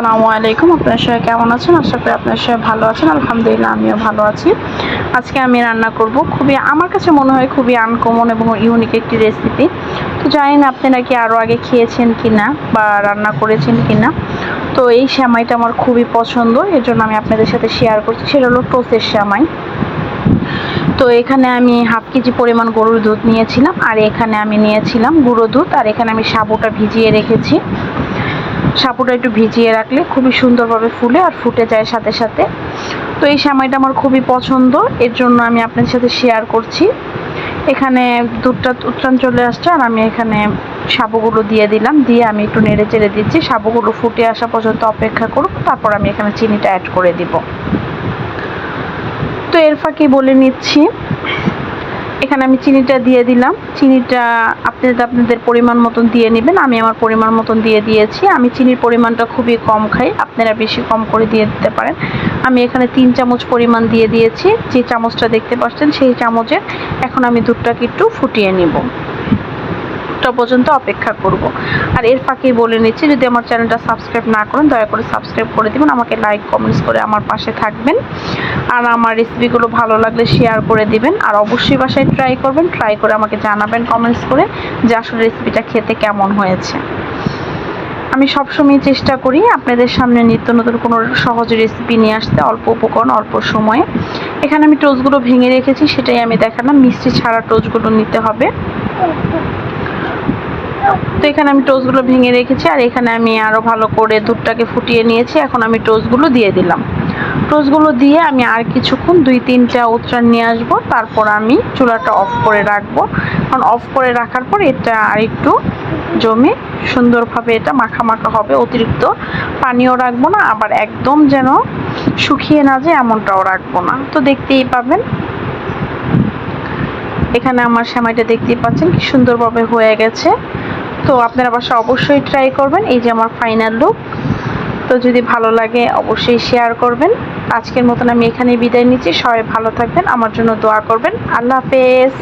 আসসালামু আলাইকুম। আপনার সবাই কেমন আছেন? আশা করি আপনার সবাই ভালো আছেন। আলহামদুলিল্লাহ, আমিও ভালো আছি। আজকে আমি রান্না করব খুবই, আমার কাছে মনে হয় খুবই আনকমন এবং ইউনিক একটি রেসিপি তো জানি না আপনি নাকি আরও আগে খেয়েছেন কি না বা রান্না করেছেন কি না তো এই শ্যামাইটা আমার খুবই পছন্দ এর জন্য আমি আপনাদের সাথে শেয়ার করছি। সেটা হলো টোসের শ্যামাই তো এখানে আমি হাফ কেজি পরিমাণ গরুর দুধ নিয়েছিলাম, আর এখানে আমি নিয়েছিলাম গুঁড়ো দুধ, আর এখানে আমি সাবুটা ভিজিয়ে রেখেছি। সাবুটা একটু ভিজিয়ে রাখলে খুবই সুন্দরভাবে ফুলে আর ফুটে যায় সাথে সাথে। তো এই সেমাইটা আমার খুবই পছন্দ, এর জন্য আমি আপনাদের সাথে শেয়ার করছি। এখানে দুধটা উত্তান চলে আসছে আর আমি এখানে সাবুগুলো দিয়ে দিলাম, দিয়ে আমি একটু নেড়ে চেড়ে দিচ্ছি। সাবুগুলো ফুটে আসা পর্যন্ত অপেক্ষা করব তারপর আমি এখানে চিনিটা অ্যাড করে দিব। তো এর ফাঁকে বলে নিচ্ছি। এখানে আমি চিনিটা দিয়ে দিলাম। চিনিটা আপনাদের আপনাদের পরিমাণ মতন দিয়ে নেবেন। আমি আমার পরিমাণ মতন দিয়ে দিয়েছি। আমি চিনির পরিমাণটা খুবই কম খাই। আপনারা বেশি কম করে দিয়ে দিতে পারেন। আমি এখানে তিন চামচ পরিমাণ দিয়ে দিয়েছি। যে চামচটা দেখতে পাচ্ছেন, সেই চামচে এখন আমি দুধটাকে একটু ফুটিয়ে নিব। টা পর্যন্ত অপেক্ষা করব। আর এর ফাঁকেই বলে নিচ্ছি, যদি আমার চ্যানেলটা সাবস্ক্রাইব না করেন, দয়া করে সাবস্ক্রাইব করে দিবেন, আমাকে লাইক, কমেন্টস করে আমার পাশে থাকবেন। আর আমার রেসিপিগুলো ভালো লাগলে শেয়ার করে দিবেন, আর অবশ্যই বাসায় ট্রাই করবেন ট্রাই করে আমাকে জানাবেন কমেন্টস করে যে আসলে রেসিপিটা খেতে কেমন হয়েছে। আমি সবসময় চেষ্টা করি আপনাদের সামনে নিত্য নতুন কোনো সহজ রেসিপি নিয়ে আসতে, অল্প উপকরণ, অল্প সময়ে। এখানে আমি টোস্টগুলো ভেঙে রেখেছি, সেটাই আমি দেখালাম, মিষ্টি ছাড়া টোস্টগুলো নিতে হবে। তো এখানে আমি টোস্টগুলো ভেঙে রেখেছি, আর এখানে আমি আরও ভালো করে দুধটাকে ফুটিয়ে নিয়েছি। এখন আমি টোস্টগুলো দিয়ে দিলাম। টোস্টগুলো দিয়ে আমি আর কিছুক্ষণ দুই তিনটা উত্তরাণ নিয়ে আসব। তারপর আমি চুলাটা অফ করে রাখব। কারণ অফ করে রাখার পর এটা আর একটু জমে সুন্দরভাবে এটা মাখা মাখা হবে, অতিরিক্ত পানিও রাখব না, আবার একদম যেন শুকিয়ে না যায় এমনটাও রাখব না। তো দেখতেই পাবেন। এখানে আমার সেমাইটা দেখতেই পাচ্ছেন, কি সুন্দরভাবে হয়ে গেছে। তো আপনারা বাসা অবশ্যই ট্রাই করবেন। এই যে আমার ফাইনাল লুক তো যদি ভালো লাগে, অবশ্যই শেয়ার করবেন। আজকের মতন আমি এখানে বিদায় নিচ্ছি। সবাই ভালো থাকবেন। আমার জন্য দোয়া করবেন। আল্লাহ হাফেজ।